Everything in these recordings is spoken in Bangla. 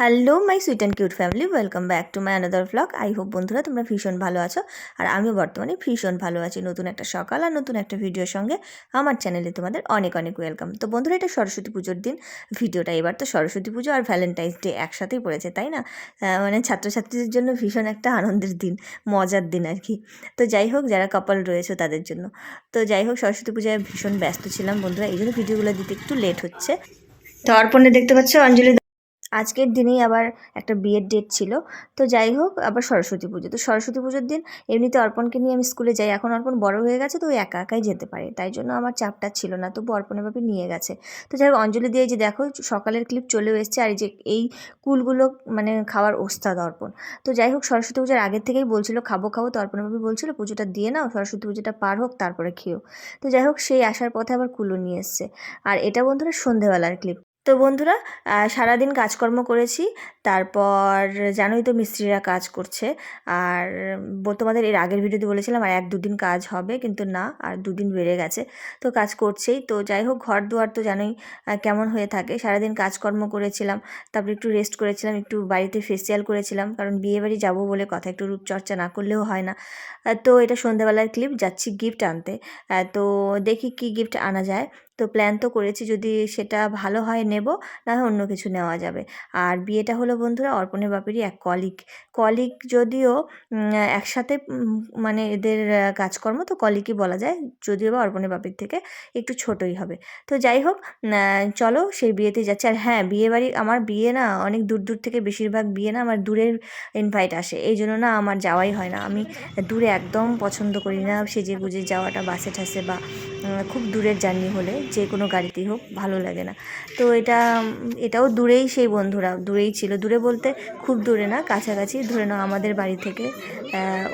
Hello my sweet and cute family welcome back to my another vlog I hope বন্ধুরা তোমরা ভীষণ ভালো আছো। আর আমিও বর্তমানে ভীষণ ভালো আছি। নতুন একটা সকাল আর নতুন একটা ভিডিওর সঙ্গে আমার চ্যানেলে তোমাদের অনেক অনেক ওয়েলকাম তো বন্ধুরা, এটা সরস্বতী পুজোর দিন। ভিডিওটা এবার তো সরস্বতী পুজো আর ভ্যালেন্টাইন্স ডে একসাথেই পড়েছে, তাই না? মানে ছাত্রছাত্রীদের জন্য ভীষণ একটা আনন্দের দিন, মজার দিন আর কি। তো যাই হোক, যারা কাপল রয়েছে তাদের জন্য। তো যাই হোক, সরস্বতী পূজায় ভীষণ ব্যস্ত ছিলাম বন্ধুরা। এই জন্য ভিডিওগুলো দিতে একটু লেট হচ্ছে। তো অর্পণে দেখতে পাচ্ছ, অঞ্জলি আজকের দিনেই আবার একটা বিয়ের ডেট ছিল। তো যাই হোক, আবার সরস্বতী পুজো। তো সরস্বতী পুজোর দিন এমনিতে অর্পণকে নিয়ে আমি স্কুলে যাই। এখন অর্পণ বড় হয়ে গেছে, তো একা একাই যেতে পারে। তাই জন্য আমার চাপটা ছিল না। তবু অর্পণের ভাবে নিয়ে গেছে। তো যাই হোক, অঞ্জলি দিয়ে যে দেখো, সকালের ক্লিপ চলেও এসছে। আর এই যে এই কুলগুলো মানে খাওয়ার ওস্তাদ অর্পণ। তো যাই হোক, সরস্বতী পুজোর আগের থেকেই বলছিল, খাব খাব। তো অর্পণের ভাবে বলছিল, পুজোটা দিয়ে নাও, সরস্বতী পুজোটা পার হোক, তারপরে খেও তো যাই হোক, সেই আসার পথে আবার কুলো নিয়ে এসছে। আর এটা বন্ধুরা সন্ধেবেলার ক্লিপ তো বন্ধুরা সারাদিন কাজকর্ম করেছি। তারপর জানোই তো মিস্ত্রিরা কাজ করছে। আর তোমাদের এর আগের ভিডিওতে বলেছিলাম, আর এক দুদিন কাজ হবে, কিন্তু না, আর দুদিন বেড়ে গেছে। তো কাজ করছেই। তো যাই হোক, ঘর দুয়ার তো জানোই কেমন হয়ে থাকে। সারাদিন কাজকর্ম করেছিলাম, তারপর একটু রেস্ট করেছিলাম, একটু বাড়িতে ফেসিয়াল করেছিলাম, কারণ বিয়ে বাড়ি যাব বলে কথা, একটু রূপচর্চা না করলেও হয় না। তো এটা সন্ধ্যাবেলার ক্লিপ যাচ্ছি গিফট আনতে। তো দেখি কি গিফট আনা যায়। তো প্ল্যান তো করেছি যদি সেটা ভালো হয় নেব না হয় অন্য কিছু নেওয়া যাবে। আর বিয়েটা হলো বন্ধুরা অর্পণের বাপেরই এক কলিগ কলিগ যদিও একসাথে মানে এদের কাজকর্ম তো কলিগই বলা যায়, যদিও বা অর্পণের বাপের থেকে একটু ছোটই হবে। তো যাই হোক চলো সেই বিয়েতে যাচ্ছি। আর হ্যাঁ বিয়ে বাড়ি আমার বিয়ে না অনেক দূর দূর থেকে বেশিরভাগ বিয়ে না আমার দূরের ইনভাইট আসে। এই জন্য না আমার যাওয়াই হয় না। আমি দূরে একদম পছন্দ করি না, সেজে গুজে যাওয়াটা বাসে ঠাসে বা খুব দূরের জার্নি হলে। যে কোনো গাড়িতেই হোক, ভালো লাগে না। তো এটা, এটাও দূরেই সেই বন্ধুরা, দূরেই ছিল। দূরে বলতে খুব দূরে না, কাছাকাছি। ধরে নাও আমাদের বাড়ি থেকে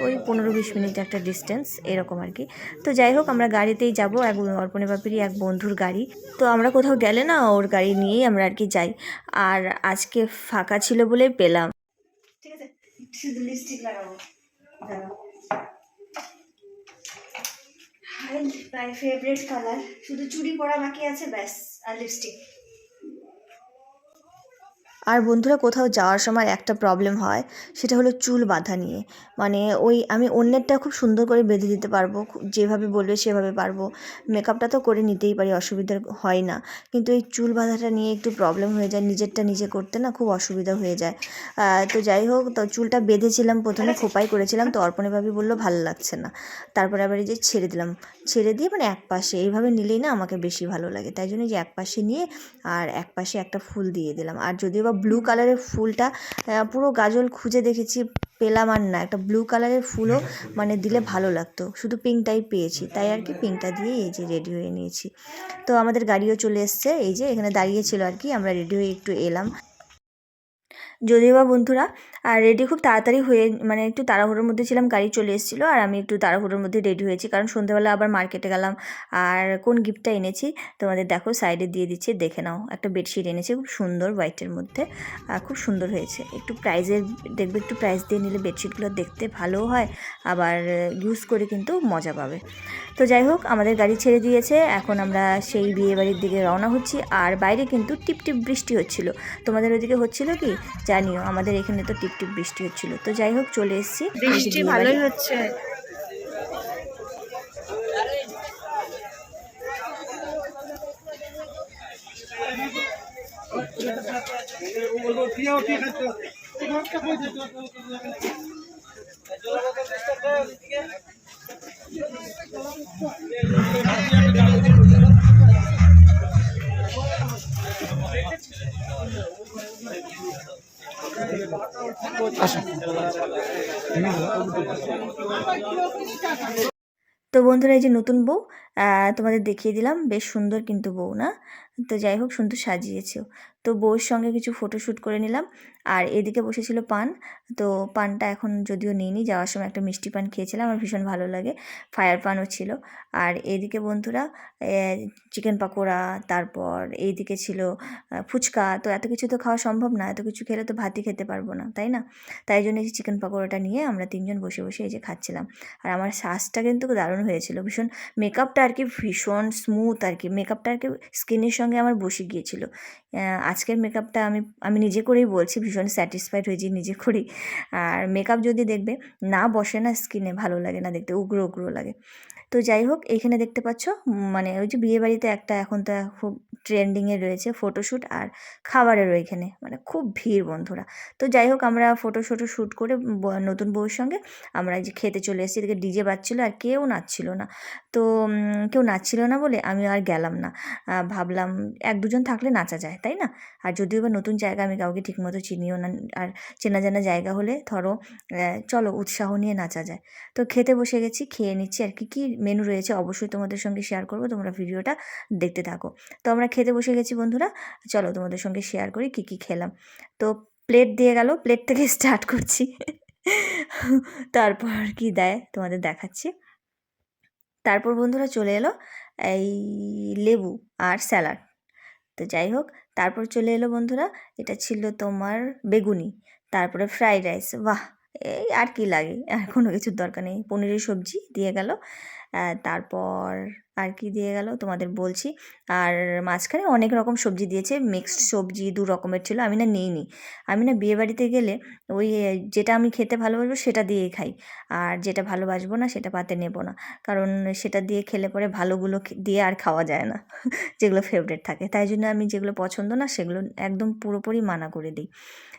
ওই পনেরো বিশ মিনিট একটা ডিস্টেন্স এরকম আর কি। তো যাই হোক, আমরা গাড়িতেই যাব, এক অর্পণে বাপিরই এক বন্ধুর গাড়ি। তো আমরা কোথাও গেলে না, ওর গাড়ি নিয়েই আমরা আর কি যাই। আর আজকে ফাঁকা ছিল বলেই পেলাম। ঠিক আছে শুধু লিপস্টিক লাগাবো। মাই ফেভারিট কালার শুধু চুড়ি পরা বাকি আছে ব্যাস আর লিপস্টিক আর বন্ধুরা কোথাও যাওয়ার সময় একটা প্রবলেম হয়, সেটা হলো চুল বাঁধা নিয়ে। মানে ওই আমি অন্যেরটা খুব সুন্দর করে বেঁধে দিতে পারব যেভাবে বলবে সেভাবে পারব। মেকআপটা তো করে নিতেই পারি অসুবিধা হয় না। কিন্তু এই চুল বাঁধাটা নিয়ে একটু প্রবলেম হয়ে যায়, নিজেরটা নিজে করতে না খুব অসুবিধা হয়ে যায়। তো যাই হোক, তো চুলটা বেঁধেছিলাম, প্রথমে খোপাই করেছিলাম, তো অর্পণে ভাবি বলল ভালো লাগছে না। তারপরে আবার এই যে ছেড়ে দিলাম। ছেড়ে দিয়ে মানে এক পাশে, এইভাবে নিলেই না আমাকে বেশি ভালো লাগে। তাই জন্য যে এক পাশে নিয়ে আর এক পাশে একটা ফুল দিয়ে দিলাম। আর যদিও বা ব্লু কালারের ফুলটা পুরো গাজল খুঁজে দেখেছি পেলাম আর না। একটা ব্লু কালারের ফুলও মানে দিলে ভালো লাগতো। শুধু পিঙ্কটাই পেয়েছি তাই আর কি পিঙ্কটা দিয়ে এই যে রেডি হয়ে নিয়েছি। তো আমাদের গাড়িও চলে এসছে এই যে এখানে দাঁড়িয়েছিল আর কি আমরা রেডি হয়ে একটু এলাম। যদিও বা বন্ধুরা, আর রেডি খুব তাড়াতাড়ি হয়ে মানে একটু তাড়াহুড়োর মধ্যে ছিলাম, গাড়ি চলে এসেছিল, আর আমি একটু তাড়াহুড়োর মধ্যে রেডি হয়েছি, কারণ সন্ধ্যাবেলা আবার মার্কেটে গেলাম, আর কোন গিফটটা এনেছি, তোমাদের দেখো সাইডে দিয়ে দিচ্ছি, দেখে নাও, একটা বেডশিট এনেছি, খুব সুন্দর হোয়াইটের মধ্যে খুব সুন্দর হয়েছে, একটু প্রাইজের দেখবে একটু প্রাইস দিয়ে নিলে বেডশিটগুলো দেখতে ভালোও হয়, আবার ইউজ করে কিন্তু মজা পাবে, তো যাই হোক, আমাদের গাড়ি ছেড়ে দিয়েছে, এখন আমরা সেই বিয়ে বাড়ির দিকে রওনা হচ্ছি, আর বাইরে কিন্তু টিপ টিপ বৃষ্টি হচ্ছিল, তোমাদের ওদিকে হচ্ছিল কি? জানিও আমাদের এখানে তো টিপ টিপ বৃষ্টি হচ্ছিল তো যাই হোক চলে এসেছি বৃষ্টি ভালোই হচ্ছে তো বন্ধুরা এই যে নতুন বউ তোমাদের দেখিয়ে দিলাম। বেশ সুন্দর কিন্তু বউ, না? তো যাই হোক, সুন্দর সাজিয়েছেও তো বউয়ের সঙ্গে কিছু ফটোশ্যুট করে নিলাম। আর এদিকে বসেছিল পান। তো পানটা এখন যদিও নিইনি, যাওয়ার সময় একটা মিষ্টি পান খেয়েছিলাম, আমার ভীষণ ভালো লাগে। ফায়ার পানও ছিল। আর এদিকে বন্ধুরা চিকেন পাকোড়া, তারপর এইদিকে ছিল ফুচকা। তো এত কিছু তো খাওয়া সম্ভব না, এত কিছু খেলে তো ভাতই খেতে পারব না, তাই না? তাই জন্য এই চিকেন পাকোড়াটা নিয়ে আমরা তিনজন বসে বসে এই যে খাচ্ছিলাম। আর আমার শ্বাসটা কিন্তু দারুণ হয়েছিল, ভীষণ। মেকআপটা আর কি ভীষণ স্মুথ আর কি মেকআপটা আর কি স্কিনের সঙ্গে আমার বসে গিয়েছিল। আজকের মেকআপটা আমি আমি নিজে করেই বলছি, ভীষণ স্যাটিসফাইড হয়েছি নিজে করেই। আর মেকআপ যদি দেখবে, না বসে না স্কিনে ভালো লাগে না দেখতে, উগ্র উগ্র লাগে। তো যাই হোক এইখানে দেখতে পাচ্ছ মানে ওই যে বিয়ে বাড়িতে একটা এখন তো খুব ট্রেন্ডিংয়ে রয়েছে ফটোশ্যুট আর খাবারের ওইখানে মানে খুব ভিড় বন্ধুরা। তো যাই হোক, আমরা ফটো শটো শ্যুট করে নতুন বউয়ের সঙ্গে আমরা যে খেতে চলে এসেছি, এদিকে ডিজে বাজছিল আর কেউ নাচছিল না। তো কেউ নাচছিল না বলে আমি আর গেলাম না। ভাবলাম এক দুজন থাকলে নাচা যায়, তাই না? আর যদিও বা নতুন জায়গা আমি কাউকে ঠিকমতো চিনিও না, আর চেনা জানা জায়গা হলে ধরো চলো উৎসাহ নিয়ে নাচা যায়। তো খেতে বসে গেছি, খেয়ে নিচ্ছি আর কি, কী মেনু রয়েছে, অবশ্যই তোমাদের সঙ্গে শেয়ার করব, তোমরা ভিডিওটা দেখতে থাকো। তো আমরা খেতে বসে গেছি বন্ধুরা, চলো তোমাদের সঙ্গে শেয়ার করি কী কী খেলাম। তো প্লেট দিয়ে গেল প্লেট থেকে স্টার্ট করছি। তারপর কি দেয়, তোমাদের দেখাচ্ছি। তারপর বন্ধুরা চলে এলো এই লেবু আর স্যালাড তো যাই হোক, তারপর চলে এলো বন্ধুরা, এটা ছিল তোমার বেগুনি, তারপরে ফ্রাইড রাইস বাহ, এই আর কি লাগে, আর কোনো কিছুর দরকার নেই। পনিরের সবজি দিয়ে গেল। তারপর আর কি দিয়ে গেল তোমাদের বলছি। আর মাঝখানে অনেক রকম সবজি দিয়েছে মিক্সড সবজি দু রকমের ছিল, আমি না নিইনি। আমি না বিয়েবাড়িতে গেলে ওই যেটা আমি খেতে ভালোবাসবো সেটা দিয়েই খাই। আর যেটা ভালোবাসবো না সেটা পাতে নেব না। কারণ সেটা দিয়ে খেলে পরে ভালোগুলো দিয়ে আর খাওয়া যায় না, যেগুলো ফেভারেট থাকে। তাই জন্য আমি যেগুলো পছন্দ না সেগুলো একদম পুরোপুরি মানা করে দিই।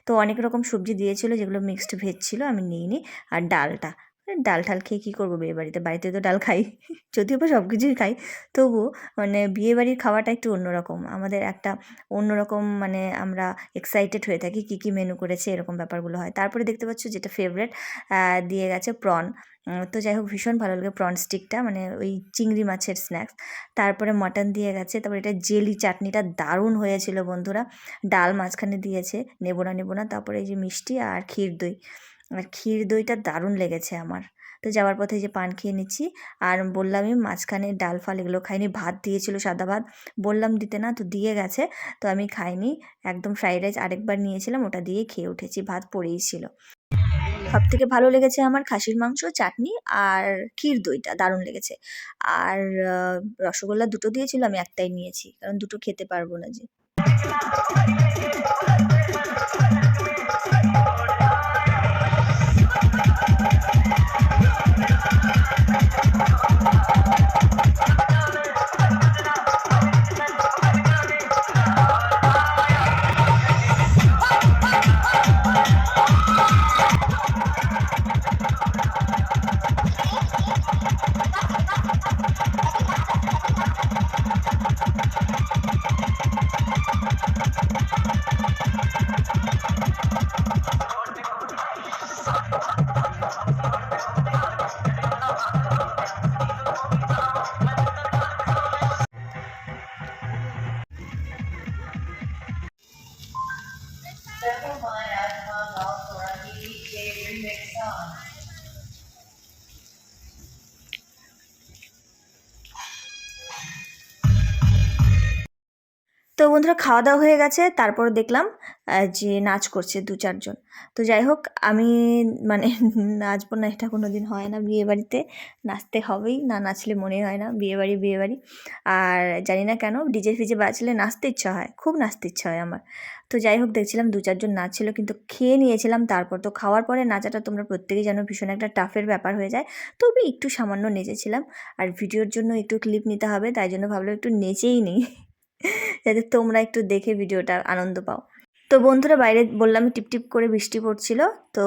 তো অনেক রকম সবজি দিয়েছিল, যেগুলো মিক্সড ভেজ ছিল, আমি নিইনি। আর ডালটা ডাল ঠাল খেয়ে কী করব বিয়ে বাড়িতে? বাড়িতে তো ডাল খাই। যদিও বা সব কিছুই খাই, তবুও মানে বিয়ে বাড়ির খাওয়াটা একটু অন্যরকম। আমাদের একটা অন্যরকম মানে আমরা এক্সাইটেড হয়ে থাকি, কী কী মেনু করেছে, এরকম ব্যাপারগুলো হয়। তারপরে দেখতে পাচ্ছ যেটা ফেভারেট দিয়ে গেছে প্রন তো যাই হোক, ভীষণ ভালো লাগে প্রন স্টিকটা মানে ওই চিংড়ি মাছের স্ন্যাক্স তারপরে মটন দিয়ে গেছে, তারপরে এটা জেলি চাটনিটা দারুণ হয়েছিল বন্ধুরা। ডাল মাঝখানে দিয়েছে, নেব না নেব না। তারপরে এই যে মিষ্টি আর ক্ষীর দই। আর ক্ষীর দইটা দারুণ লেগেছে আমার। তো যাওয়ার পথে যে পান খেয়ে নিচ্ছি। আর বললামই মাঝখানে ডাল ফাল এগুলো খাইনি, ভাত দিয়েছিল সাদা ভাত। বললাম দিতে না, তো দিয়ে গেছে। তো আমি খাইনি, একদম ফ্রাইড রাইস আরেকবার নিয়েছিলাম, ওটা দিয়ে খেয়ে উঠেছি, ভাত পড়েই ছিল। সব থেকে ভালো লেগেছে আমার খাসির মাংস, চাটনি আর ক্ষীর দইটা, দারুণ লেগেছে। আর রসগোল্লা দুটো দিয়েছিল, আমি একটাই নিয়েছি, কারণ দুটো খেতে পারব না যে। বন্ধুরা খাওয়া দাওয়া হয়ে গেছে, তারপর দেখলাম যে নাচ করছে দু চারজন। তো যাই হোক, আমি মানে নাচবো না, এটা কোনো দিন হয় না। বিয়ে বাড়িতে নাচতে হবেই, না নাচলে মনে হয় না, বিয়ে বাড়ি বিয়ে বাড়ি। আর জানি না কেন, ডিজে ফিজে বাজলে নাচতে ইচ্ছা হয়, খুব নাচতে ইচ্ছা হয় আমার। তো যাই হোক, দেখছিলাম দু চারজন নাচছিল, কিন্তু খেয়ে নিয়েছিলাম তারপর। তো খাওয়ার পরে নাচাটা তোমরা প্রত্যেকেই জানো, ভীষণ একটা টাফের ব্যাপার হয়ে যায়। তবে একটু সামান্য নেচেছিলাম, আর ভিডিওর জন্য একটু ক্লিপ নিতে হবে, তাই জন্য ভাবলাম একটু নেচেই নিই। যাতে তোমরা একটু দেখে ভিডিওটা আনন্দ পাও। তো বন্ধুরা বাইরে বললাম টিপটিপ করে বৃষ্টি পড়ছিল, তো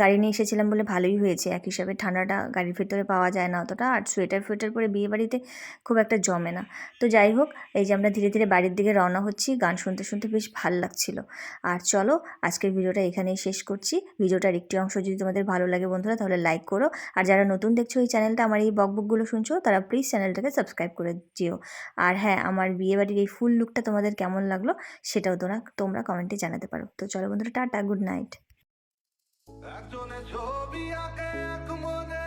গাড়ি নিয়ে এসেছিলাম বলে ভালোই হয়েছে। এক হিসাবে ঠান্ডাটা গাড়ির ভেতরে পাওয়া যায় না অতটা, আর সোয়েটার ফোয়েটার পরে বিয়ে বাড়িতে খুব একটা জমে না। তো যাই হোক, এই যে আমরা ধীরে ধীরে বাড়ির দিকে রওনা হচ্ছি, গান শুনতে শুনতে বেশ ভালো লাগছিল। আর চলো, আজকের ভিডিওটা এখানেই শেষ করছি। ভিডিওটার একটি অংশ যদি তোমাদের ভালো লাগে বন্ধুরা, তাহলে লাইক করো। আর যারা নতুন দেখছ এই চ্যানেলটা, আমার এই বকবকগুলো শুনছো, তারা প্লিজ চ্যানেলটাকে সাবস্ক্রাইব করে দিও। আর হ্যাঁ আমার বিয়েবাড়ির এই ফুল লুকটা তোমাদের কেমন লাগল, সেটাও তোমরা তোমরা কমেন্টে জানাতে পারো। তো চলো বন্ধুরা, টাটা, গুড নাইট। একজনে ছবি আঁকে এক মনে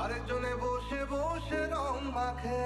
আরেকজনে বসে বসে রং মাখে।